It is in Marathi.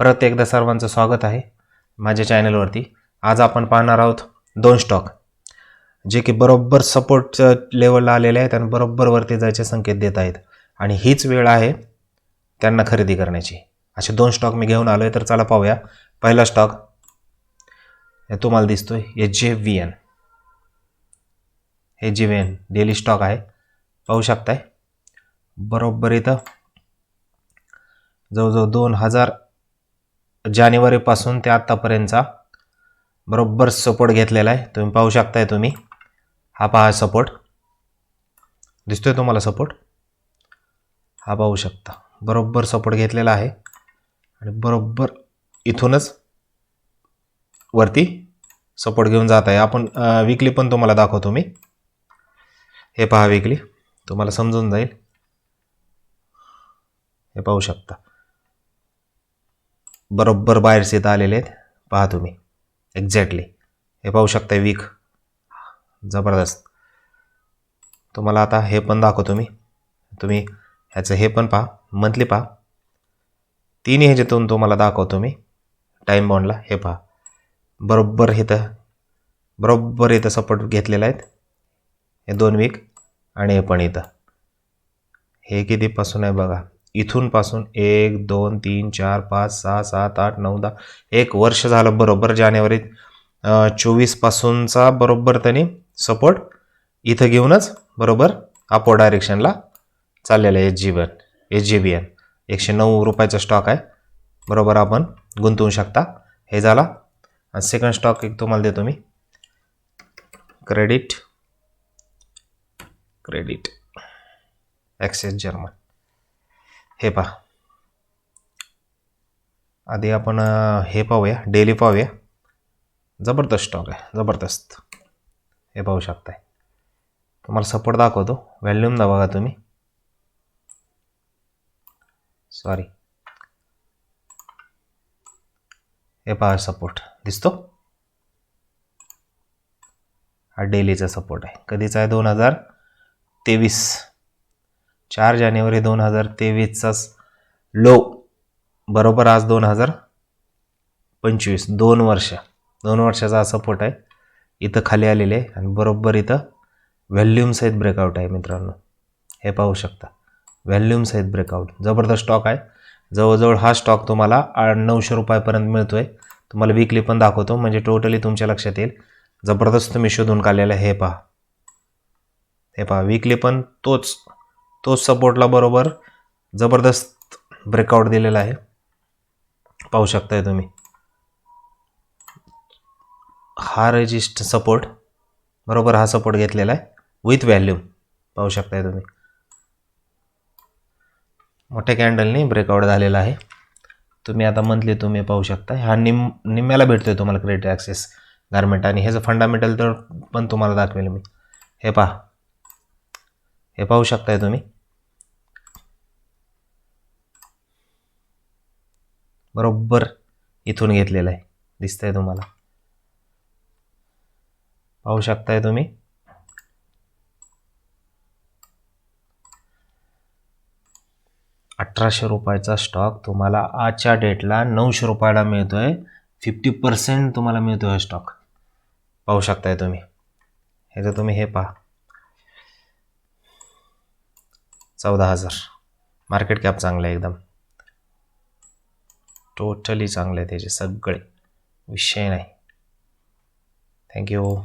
परत एकदा सर्वांचं स्वागत आहे माझ्या चॅनलवरती. आज आपण पाहणार आहोत दोन स्टॉक जे की बरोबर सपोर्ट लेवलला आलेले आहेत आणि बरोबर वरती जायचे संकेत देत आहेत. आणि हीच वेळ आहे त्यांना खरेदी करण्याची. असे दोन स्टॉक मी घेऊन आलो आहे तर चला पाहूया. पहिला स्टॉक हे तुम्हाला दिसतोय एच जे व्ही एन हे G V N daily stock आहे. पाहू शकताय. बरोबर इथं जवळजवळ दोन हजार जानेवारीपासून ते आत्तापर्यंतचा बरोबर सपोर्ट घेतलेला आहे. तुम्ही पाहू शकताय तुम्ही. हा पहा सपोर्ट. दिसतोय तुम्हाला सपोर्ट? हा पाहू शकता. बरोबर सपोर्ट घेतलेला आहे. आणि बरोबर इथूनच वरती सपोर्ट घेऊन जात आहे. आपण विकली पण तुम्हाला दाखवतो मी. हे पहा विकली तुम्हाला समजून जाईल. हे पाहू शकता. बरोबर बाहेर इथं आलेले आहेत. पहा तुम्ही. एक्झॅक्टली हे पाहू शकता वीक जबरदस्त. तुम्हाला आता हे पण दाखवतो मी. तुम्ही ह्याचं हे पण पहा. मंथली पहा. तिन्ही ह्याच्यातून तुम्हाला दाखवतो मी. टाईम बॉन्डला हे पहा. बरोबर इथं बरोबर इथं सपोर्ट घेतलेला आहेत. हे दोन वीक आणि हे पण इथं. हे कितीपासून आहे बघा. इथून पासून एक दोन तीन चार पाच सहा सात आठ नऊ दहा एक वर्ष झालं बरोबर जानेवारी चोवीसपासूनचा बरोबर त्यांनी सपोर्ट इथं घेऊनच बरोबर अपो डायरेक्शनला चाललेलं आहे H G one H G B N एकशे नऊ रुपयाचा स्टॉक आहे. बरोबर आपण गुंतवू शकता. हे झाला. आणि सेकंड स्टॉक एक तुम्हाला देतो मी. क्रेडिट क्रेडिट ॲक्सेस जर्मन हे पहा. आधी आपण हे पाहूया डेली पाहूया. जबरदस्त स्टॉक आहे जबरदस्त. हे पाहू शकताय. तुम्हाला सपोर्ट दाखवतो. व्हॅल्यूम दा बघा तुम्ही? सॉरी हे पहा सपोर्ट दिसतो? हा डेलीचा सपोर्ट आहे. कधीचा आहे? दोन हजार तेवीस. चार जानेवारी दोन हजार तेवीसचाच लो. बरोबर आज दोन हजार पंचवीस. दोन वर्ष. दोन वर्षाचा हा सपोर्ट आहे. इथं खाली आलेले आहे आणि बरोबर इथं व्हॅल्यूमसहित ब्रेकआउट आहे मित्रांनो. हे पाहू शकता. व्हॅल्यूमसहित ब्रेकआउट जबरदस्त स्टॉक आहे. जवळजवळ हा स्टॉक तुम्हाला नऊशे रुपयापर्यंत मिळतो आहे तुम्हाला विकली पण दाखवतो. म्हणजे टोटली तुमच्या लक्षात येईल. जबरदस्त तुम्ही शोधून काढलेलं आहे. हे पहा. हे पहा. विकली पण तोच तोच सपोर्टला बरोबर जबरदस्त ब्रेकआउट दिलेला आहे. पाहू शकताय तुम्ही. हा रजिस्ट सपोर्ट बरोबर हा सपोर्ट घेतलेला आहे. विथ व्हॅल्यूम पाहू शकताय तुम्ही. मोठ्या कॅन्डलनी ब्रेकआउट झालेला आहे. तुम्ही आता मंथली तुम्ही पाहू शकता हा निम निम्म्याला भेटतो आहे तुम्हाला क्रेडिट ॲक्सेस गारमेंट आणि ह्याचं फंडामेंटल तर पण तुम्हाला दाखवेल मी. हे पहा. हे पाहू शकताय तुम्ही. बरोबर इथून घेतलेलं आहे. दिसतंय तुम्हाला. पाहू शकताय तुम्ही? अठराशे रुपयाचा स्टॉक तुम्हाला आजच्या डेटला नऊशे रुपयाला मिळतोय. फिफ्टी पर्सेंट तुम्हाला मिळतोय हा स्टॉक पाहू शकताय तुम्ही. ह्याचं तुम्ही हे पहा. चौदा हजार. मार्केट कॅप चांगलं आहे एकदम. टोटली चांगले आहे त्याचे सगळे. विषय नाही. थँक्यू